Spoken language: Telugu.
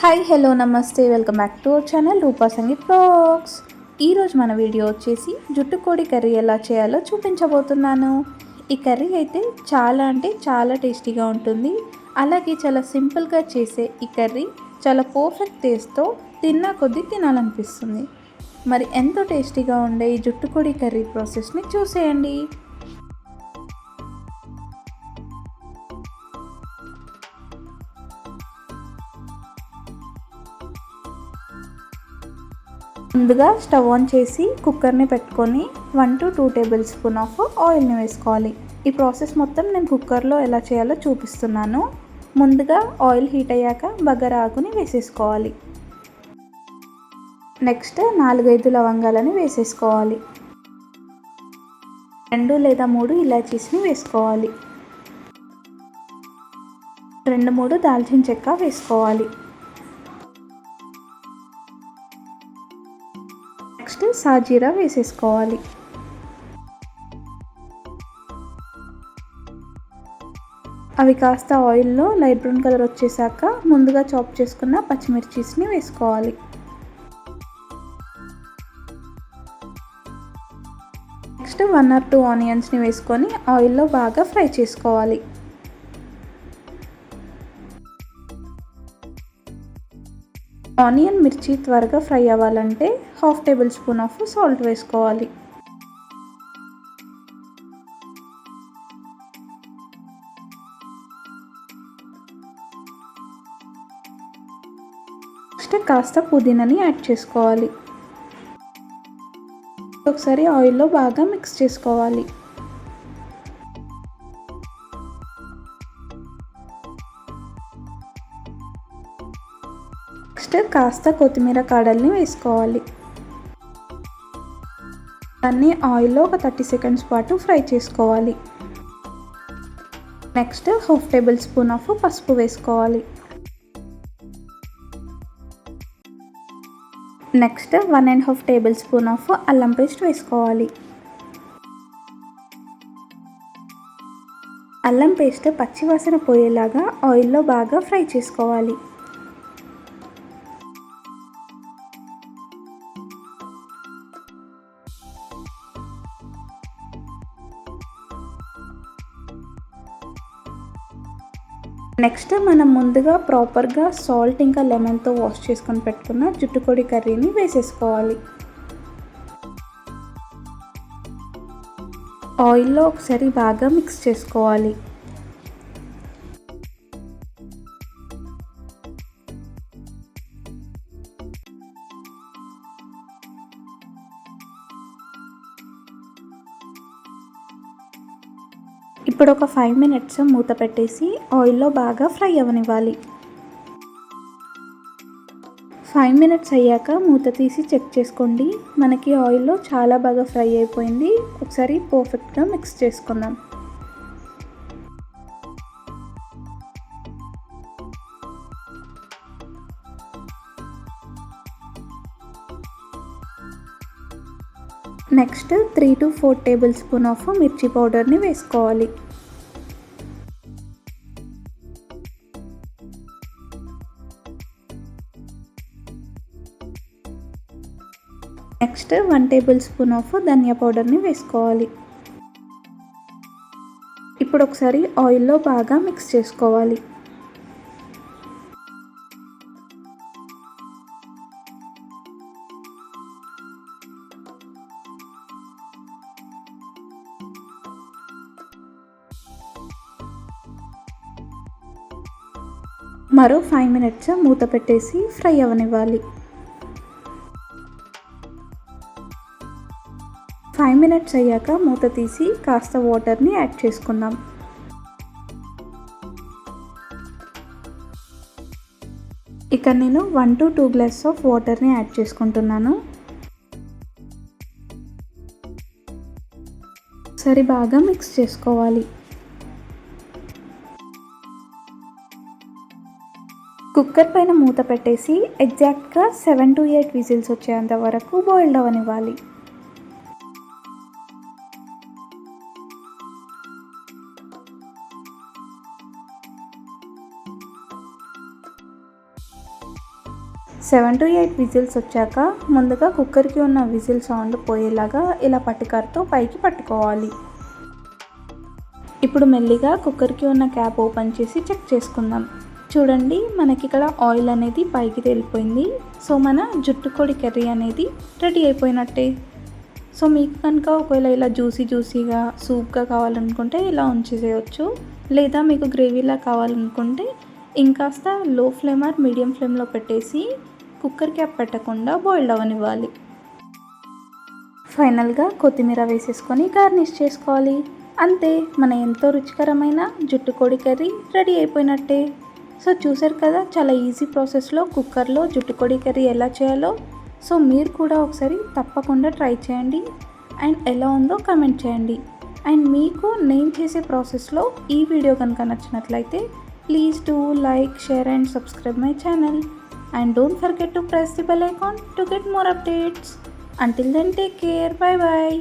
హాయ్ హలో నమస్తే. Welcome back to our channel Roopa Sangeeth blogs. ఈరోజు మన వీడియో వచ్చేసి జుట్టు కోడి కర్రీ ఎలా చేయాలో చూపించబోతున్నాను. ఈ కర్రీ అయితే చాలా అంటే చాలా టేస్టీగా ఉంటుంది. అలాగే చాలా సింపుల్గా చేసే ఈ కర్రీ చాలా పర్ఫెక్ట్ టేస్ట్తో తిన్నా కొద్దీ తినాలనిపిస్తుంది. మరి ఎంతో టేస్టీగా ఉండే ఈ జుట్టు కోడి కర్రీ ప్రాసెస్ని చూసేయండి. ముందుగా స్టవ్ ఆన్ చేసి కుక్కర్ని పెట్టుకొని one to two tablespoon of ఆయిల్ని వేసుకోవాలి. ఈ ప్రాసెస్ మొత్తం నేను కుక్కర్లో ఎలా చేయాలో చూపిస్తున్నాను. ముందుగా ఆయిల్ హీట్ అయ్యాక బగర ఆకుని వేసేసుకోవాలి. నెక్స్ట్ నాలుగైదు లవంగాలని వేసేసుకోవాలి. రెండు లేదా మూడు ఇలాచీస్ని వేసుకోవాలి. రెండు మూడు దాల్చిన చెక్క వేసుకోవాలి. సాజీరా వేసేసుకోవాలి. అవి కాస్త ఆయిల్లో లైట్ బ్రౌన్ కలర్ వచ్చేసాక ముందుగా చాప్ చేసుకున్న పచ్చిమిర్చీస్ని వేసుకోవాలి. నెక్స్ట్ వన్ ఆర్ టూ ఆనియన్స్ని వేసుకొని ఆయిల్లో బాగా ఫ్రై చేసుకోవాలి. ఆనియన్ మిర్చి త్వరగా ఫ్రై అవ్వాలంటే half tablespoon of salt వేసుకోవాలి. నెక్స్ట్ కాస్త పుదీనాని యాడ్ చేసుకోవాలి. ఒకసారి ఆయిల్లో బాగా మిక్స్ చేసుకోవాలి. నెక్స్ట్ కాస్త కొత్తిమీర కాడల్ని వేసుకోవాలి. దాన్ని ఆయిల్లో ఒక థర్టీ సెకండ్స్ పాటు ఫ్రై చేసుకోవాలి. Next half tablespoon of పసుపు వేసుకోవాలి. Next one and half tablespoon of అల్లం పేస్ట్ వేసుకోవాలి. అల్లం పేస్ట్ పచ్చివాసన పోయేలాగా ఆయిల్లో బాగా ఫ్రై చేసుకోవాలి. నెక్స్ట్ మనం ముందుగా ప్రాపర్గా సాల్ట్ ఇంకా లెమన్తో వాష్ చేసుకొని పెట్టుకున్న జుట్టుకొడి కర్రీని వేసేసుకోవాలి. ఆయిల్లో ఒకసారి బాగా మిక్స్ చేసుకోవాలి. ఇప్పుడు ఒక ఫైవ్ మినిట్స్ మూత పెట్టేసి ఆయిల్లో బాగా ఫ్రై అవ్వనివ్వాలి ఫైవ్ మినిట్స్ అయ్యాక మూత తీసి చెక్ చేసుకోండి. మనకి ఆయిల్లో చాలా బాగా ఫ్రై అయిపోయింది. ఒకసారి పర్ఫెక్ట్గా మిక్స్ చేసుకుందాం. Next three to four tablespoon of మిర్చి పౌడర్ని వేసుకోవాలి. Next one tablespoon of ధనియా పౌడర్ని వేసుకోవాలి. ఇప్పుడు ఒకసారి ఆయిల్లో బాగా మిక్స్ చేసుకోవాలి. మరో ఫైవ్ మినిట్స్ మూత పెట్టేసి ఫ్రై అవ్వనివ్వాలి ఫైవ్ మినిట్స్ అయ్యాక మూత తీసి కాస్త వాటర్ని యాడ్ చేసుకుందాం. ఇక నేను one to two glass of వాటర్ని యాడ్ చేసుకుంటున్నాను. సరి బాగా మిక్స్ చేసుకోవాలి. కుక్కర్ పైన మూత పెట్టేసి ఎగ్జాక్ట్గా సెవెన్ టు ఎయిట్ విజిల్స్ వచ్చేంత వరకు బాయిల్డ్ అవ్వనివ్వాలి సెవెన్ టు ఎయిట్ విజిల్స్ వచ్చాక ముందుగా కుక్కర్కి ఉన్న విజిల్ సౌండ్ పోయేలాగా ఇలా పట్టికారుతో పైకి పట్టుకోవాలి. ఇప్పుడు మెల్లిగా కుక్కర్కి ఉన్న క్యాప్ ఓపెన్ చేసి చెక్ చేసుకుందాం. చూడండి మనకి ఇక్కడ ఆయిల్ అనేది పైకి తేలిపోయింది. సో మన జుట్టుకోడి కర్రీ అనేది రెడీ అయిపోయినట్టే. సో మీకు కనుక ఒకవేళ ఇలా జ్యూసీ జ్యూసీగా సూప్గా కావాలనుకుంటే ఇలా ఉంచేసేయచ్చు. లేదా మీకు గ్రేవీలా కావాలనుకుంటే ఇంకాస్త లో ఫ్లేమ్ ఆర్ మీడియం ఫ్లేమ్లో పెట్టేసి కుక్కర్ క్యాప్ పెట్టకుండా బాయిల్డ్ అవ్వనివ్వాలి ఫైనల్గా కొత్తిమీర వేసేసుకొని గార్నిష్ చేసుకోవాలి. అంతే మన ఎంతో రుచికరమైన జుట్టు కోడి కర్రీ రెడీ అయిపోయినట్టే. సో చూసారు కదా చాలా ఈజీ ప్రాసెస్లో కుక్కర్లో జుట్టుకొడి కర్రీ ఎలా చేయాలో. సో మీరు కూడా ఒకసారి తప్పకుండా ట్రై చేయండి. అండ్ ఎలా ఉందో కమెంట్ చేయండి. అండ్ మీకు నేను చేసే ప్రాసెస్లో ఈ వీడియో కనుక నచ్చినట్లయితే please do like share and subscribe my channel and don't forget to press the bell icon to get more updates until then take care bye bye